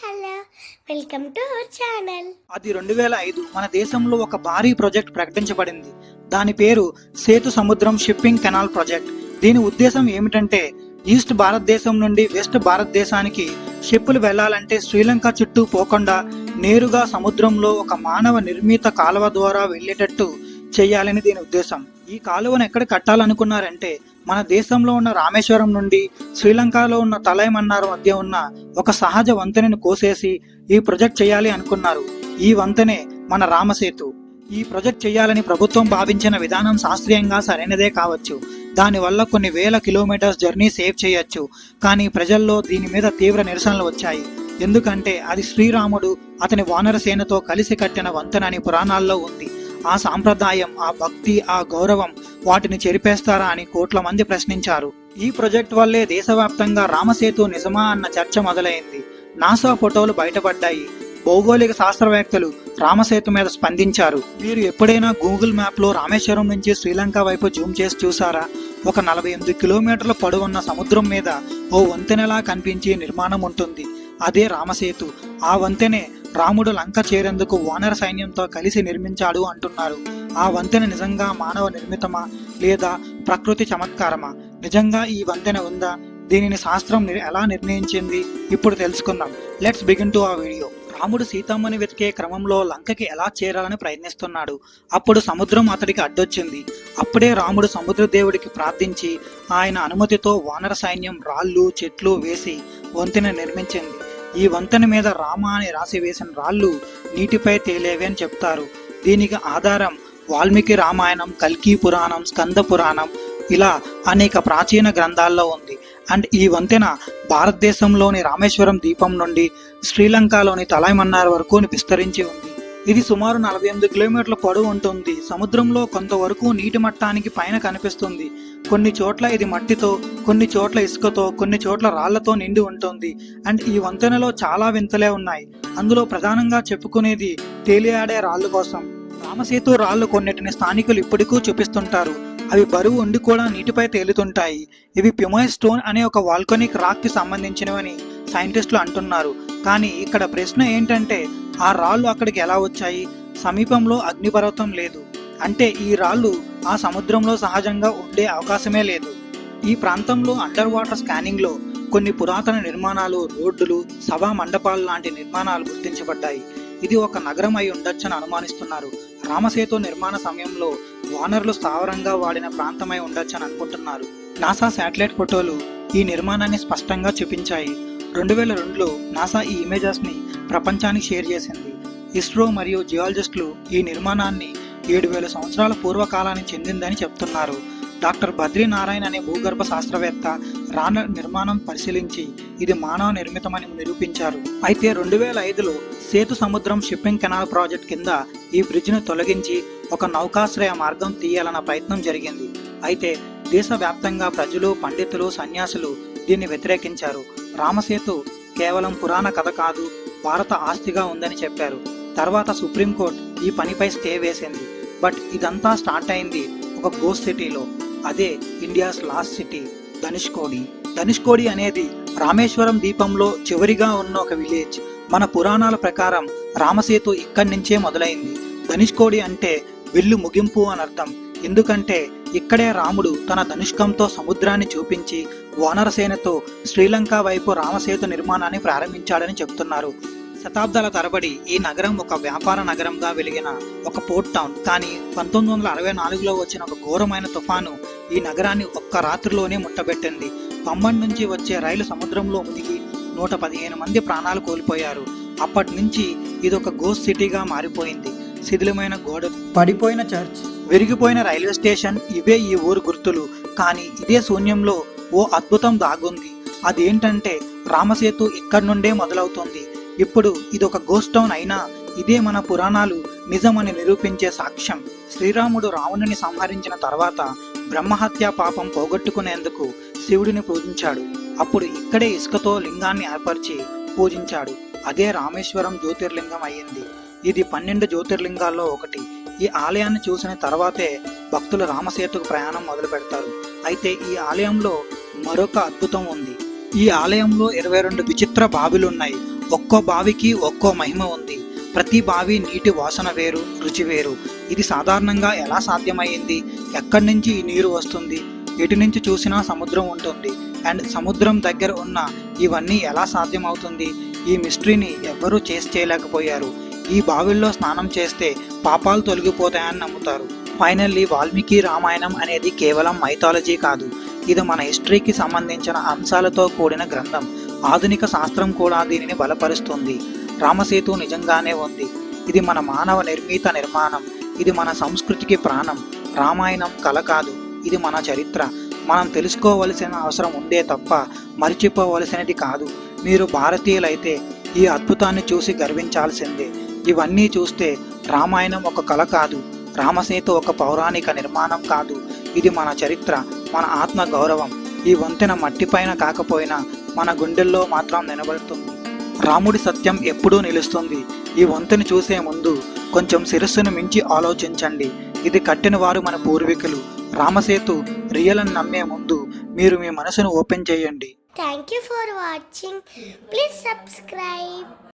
Hello welcome to our channel. అది రెండు వేల ఐదు మన దేశంలో ఒక భారీ ప్రాజెక్ట్ ప్రకటించబడింది. దాని పేరు సేతు సముద్రం షిప్పింగ్ కెనాల్ ప్రాజెక్ట్. దీని ఉద్దేశం ఏమిటంటే ఈస్ట్ భారతదేశం నుండి వెస్ట్ భారతదేశానికి షిప్పులు వెళ్ళాలంటే శ్రీలంక చుట్టూ పోకుండా నేరుగా సముద్రంలో ఒక మానవ నిర్మిత కాలువ ద్వారా వెళ్ళేటట్టు చేయాలని దీని ఉద్దేశం. ఈ కాలువను ఎక్కడ కట్టాలనుకున్నారంటే మన దేశంలో ఉన్న రామేశ్వరం నుండి శ్రీలంకలో ఉన్న తలైమన్నార్ మధ్య ఉన్న ఒక సహజ వంతెనను కోసేసి ఈ ప్రాజెక్ట్ చేయాలి అనుకున్నారు. ఈ వంతెనే మన రామసేతు. ఈ ప్రాజెక్ట్ చేయాలని ప్రభుత్వం భావించిన విధానం శాస్త్రీయంగా సరైనదే కావచ్చు. దానివల్ల కొన్ని వేల కిలోమీటర్స్ జర్నీ సేవ్ చేయొచ్చు. కానీ ప్రజల్లో దీని మీద తీవ్ర నిరసనలు వచ్చాయి. ఎందుకంటే అది శ్రీరాముడు అతని వానరసేనతో కలిసి కట్టిన వంతెన అని పురాణాల్లో ఉంది. ఆ సాంప్రదాయం ఆ భక్తి ఆ గౌరవం వాటిని చెరిపేస్తారా అని కోట్ల మంది ప్రశ్నించారు. ఈ ప్రాజెక్ట్ వల్లే దేశవ్యాప్తంగా రామసేతు నిజమా అన్న చర్చ మొదలైంది. నాసా ఫోటోలు బయటపడ్డాయి. భౌగోళిక శాస్త్రవేత్తలు రామసేతు మీద స్పందించారు. మీరు ఎప్పుడైనా గూగుల్ మ్యాప్లో రామేశ్వరం నుంచి శ్రీలంక వైపు జూమ్ చేసి చూసారా? ఒక నలభై ఎనిమిది కిలోమీటర్ల పొడవున్న సముద్రం మీద ఓ వంతెనలా కనిపించే నిర్మాణం ఉంటుంది. అదే రామసేతు. ఆ వంతెనే రాముడు లంక చేరేందుకు వానర సైన్యంతో కలిసి నిర్మించాడు అంటున్నారు. ఆ వంతెన నిజంగా మానవ నిర్మితమా లేదా ప్రకృతి చమత్కారమా? నిజంగా ఈ వంతెన ఉందా? దీనిని శాస్త్రం ని- ఎలా నిర్ణయించింది? ఇప్పుడు తెలుసుకుందాం. లెట్స్ బిగిన్ టు ఆ వీడియో రాముడు సీతమ్మని వెతికే క్రమంలో లంకకి ఎలా చేరాలని ప్రయత్నిస్తున్నాడు? అప్పుడు సముద్రం అతడికి అడ్డొచ్చింది. అప్పుడే రాముడు సముద్ర దేవుడికి ప్రార్థించి ఆయన అనుమతితో వానర సైన్యం రాళ్ళు చెట్లు వేసి వంతెన నిర్మించింది. ఈ వంతెన మీద రామ అని రాసి వేసిన రాళ్ళు నీటిపై తేలేవి అని చెప్తారు. దీనికి ఆధారం వాల్మీకి రామాయణం కల్కి పురాణం స్కంద పురాణం ఇలా అనేక ప్రాచీన గ్రంథాల్లో ఉంది. అండ్ ఈ వంతెన భారతదేశంలోని రామేశ్వరం ద్వీపం నుండి శ్రీలంకలోని తలైమన్నార్ వరకు విస్తరించి ఉంది. ఇది సుమారు నలభై ఎనిమిది కిలోమీటర్ల పొడవు ఉంటుంది. సముద్రంలో కొంతవరకు నీటి మట్టానికి పైన కనిపిస్తుంది. కొన్ని చోట్ల ఇది మట్టితో కొన్ని చోట్ల ఇసుకతో కొన్ని చోట్ల రాళ్ళతో నిండి ఉంటుంది. అండ్ ఈ వంతెనలో చాలా వింతలే ఉన్నాయి. అందులో ప్రధానంగా చెప్పుకునేది తేలియాడే రాళ్ళు కోసం. రామసేతు రాళ్ళు కొన్నిటిని స్థానికులు ఇప్పటికూ చూపిస్తుంటారు. అవి బరువు ఉండి కూడా నీటిపై తేలుతుంటాయి. ఇవి పిమోయ్ స్టోన్ అనే ఒక వాల్కోనిక్ రాక్కి సంబంధించినవని సైంటిస్టులు అంటున్నారు. కానీ ఇక్కడ ప్రశ్న ఏంటంటే ఆ రాళ్ళు అక్కడికి ఎలా వచ్చాయి? సమీపంలో అగ్నిపర్వతం లేదు. అంటే ఈ రాళ్ళు ఆ సముద్రంలో సహజంగా ఉండే అవకాశమే లేదు. ఈ ప్రాంతంలో అండర్ వాటర్ స్కానింగ్లో కొన్ని పురాతన నిర్మాణాలు రోడ్డులు సభా మండపాలు లాంటి నిర్మాణాలు గుర్తించబడ్డాయి. ఇది ఒక నగరం అయి ఉండొచ్చని అనుమానిస్తున్నారు. రామసేతు నిర్మాణ సమయంలో వానర్లు స్థావరంగా వాడిన ప్రాంతమై ఉండొచ్చని అనుకుంటున్నారు. నాసా శాటిలైట్ ఫోటోలు ఈ నిర్మాణాన్ని స్పష్టంగా చూపించాయి. రెండు వేల రెండులో నాసా ఈ ఇమేజెస్ని ప్రపంచానికి షేర్ చేసింది. ఇస్రో మరియు జియాలజిస్టులు ఈ నిర్మాణాన్ని ఏడు వేల సంవత్సరాల పూర్వకాలానికి చెందిందని చెప్తున్నారు. డాక్టర్ బద్రీనారాయణ అనే భూగర్భ శాస్త్రవేత్త రాన నిర్మాణం పరిశీలించి ఇది మానవ నిర్మితమని నిరూపించారు. అయితే రెండు వేల ఐదులో సేతు సముద్రం షిప్పింగ్ కెనాల్ ప్రాజెక్ట్ కింద ఈ బ్రిడ్జ్ను తొలగించి ఒక నౌకాశ్రయ మార్గం తీయాలన్న ప్రయత్నం జరిగింది. అయితే దేశవ్యాప్తంగా ప్రజలు పండితులు సన్యాసులు దీన్ని వ్యతిరేకించారు. రామసేతు కేవలం పురాణ కథ కాదు భారత ఆస్తిగా ఉందని చెప్పారు. తర్వాత సుప్రీంకోర్టు ఈ పనిపై స్టే వేసింది. బట్ ఇదంతా స్టార్ట్ అయింది ఒక గోస్ సిటీలో అదే India's lost city Dhanushkodi Dhanushkodi అనేది రామేశ్వరం దీపంలో చివరిగా ఉన్న ఒక విలేజ్ మన పురాణాల ప్రకారం రామసేతు ఇక్కడి నుంచే మొదలైంది. ధనుష్కోడి అంటే విల్లు ముగింపు అని అర్థం. ఎందుకంటే ఇక్కడే రాముడు తన ధనుష్కంతో సముద్రాన్ని చూపించి వానరసేనతో శ్రీలంక వైపు రామసేతు నిర్మాణాన్ని ప్రారంభించాడని చెప్తున్నారు. శతాబ్దాల తరబడి ఈ నగరం ఒక వ్యాపార నగరంగా వెలిగిన ఒక పోర్ట్ టౌన్. కానీ పంతొమ్మిది వందల అరవై నాలుగులో వచ్చిన ఒక ఘోరమైన తుఫాను ఈ నగరాన్ని ఒక్క రాత్రిలోనే ముట్టబెట్టింది. పంబన్ నుంచి వచ్చే రైలు సముద్రంలో మునిగి నూట పదిహేను మంది ప్రాణాలు కోల్పోయారు. అప్పటి నుంచి ఇది ఒక గోస్ట్ సిటీగా మారిపోయింది. శిథిలమైన గోడ పడిపోయిన చర్చ్ విరిగిపోయిన రైల్వే స్టేషన్ ఇవే ఈ ఊరు గుర్తులు. కానీ ఇదే శూన్యంలో ఓ అద్భుతం దాగుంది. అదేంటంటే రామసేతు ఇక్కడి నుండే మొదలవుతుంది. ఇప్పుడు ఇది ఒక గోస్ట్ టౌన్ అయినా ఇదే మన పురాణాలు నిజమని నిరూపించే సాక్ష్యం. శ్రీరాముడు రావణుని సంహరించిన తర్వాత బ్రహ్మహత్య పాపం పోగొట్టుకునేందుకు శివుడిని పూజించాడు. అప్పుడు ఇక్కడే ఇసుకతో లింగాన్ని ఏర్పరిచి పూజించాడు. అదే రామేశ్వరం జ్యోతిర్లింగం అయ్యింది. ఇది పన్నెండు జ్యోతిర్లింగాల్లో ఒకటి. ఈ ఆలయాన్ని చూసిన తర్వాతే భక్తులు రామసేతుకు ప్రయాణం మొదలు పెడతారు. అయితే ఈ ఆలయంలో మరొక అద్భుతం ఉంది. ఈ ఆలయంలో ఇరవై రెండు విచిత్ర బావిలున్నాయి. ఒక్కో బావికి ఒక్కో మహిమ ఉంది. ప్రతి బావి నీటి వాసన వేరు రుచి వేరు. ఇది సాధారణంగా ఎలా సాధ్యమైంది ఎక్కడి నుంచి ఈ నీరు వస్తుంది? ఎటు నుంచి చూసినా సముద్రం ఉంటుంది. అండ్ సముద్రం దగ్గర ఉన్న ఇవన్నీ ఎలా సాధ్యమవుతుంది? ఈ మిస్టరీని ఎవ్వరూ చేసి చేయలేకపోయారు. ఈ బావిల్లో స్నానం చేస్తే పాపాలు తొలగిపోతాయని నమ్ముతారు. ఫైనల్లీ వాల్మీకి రామాయణం అనేది కేవలం మైథాలజీ కాదు. ఇది మన హిస్టరీకి సంబంధించిన అంశాలతో కూడిన గ్రంథం. ఆధునిక శాస్త్రం కూడా దీనిని బలపరుస్తుంది. రామసేతు నిజంగానే ఉంది. ఇది మన మానవ నిర్మిత నిర్మాణం. ఇది మన సంస్కృతికి ప్రాణం. రామాయణం కల కాదు. ఇది మన చరిత్ర. మనం తెలుసుకోవలసిన అవసరం ఉందే తప్ప మరిచిపోవలసినది కాదు. మీరు భారతీయులైతే ఈ అద్భుతాన్ని చూసి గర్వించాల్సిందే. ఇవన్నీ చూస్తే రామాయణం ఒక కళ కాదు. రామసేతు ఒక పౌరాణిక నిర్మాణం కాదు. ఇది మన చరిత్ర మన ఆత్మ గౌరవం ఈ వంతెన మట్టిపైన కాకపోయినా మన గుండెల్లో మాత్రం నిలబడుతుంది. రాముడి సత్యం ఎప్పుడూ నిలుస్తుంది. ఈ వంతుని చూసే ముందు కొంచెం శిరస్సును మించి ఆలోచించండి. ఇది కట్టిన వారు మన పూర్వీకులు. రామసేతు రియల్ అని నమ్మే ముందు మీరు మీ మనసును ఓపెన్ చేయండి. Thank you for watching please subscribe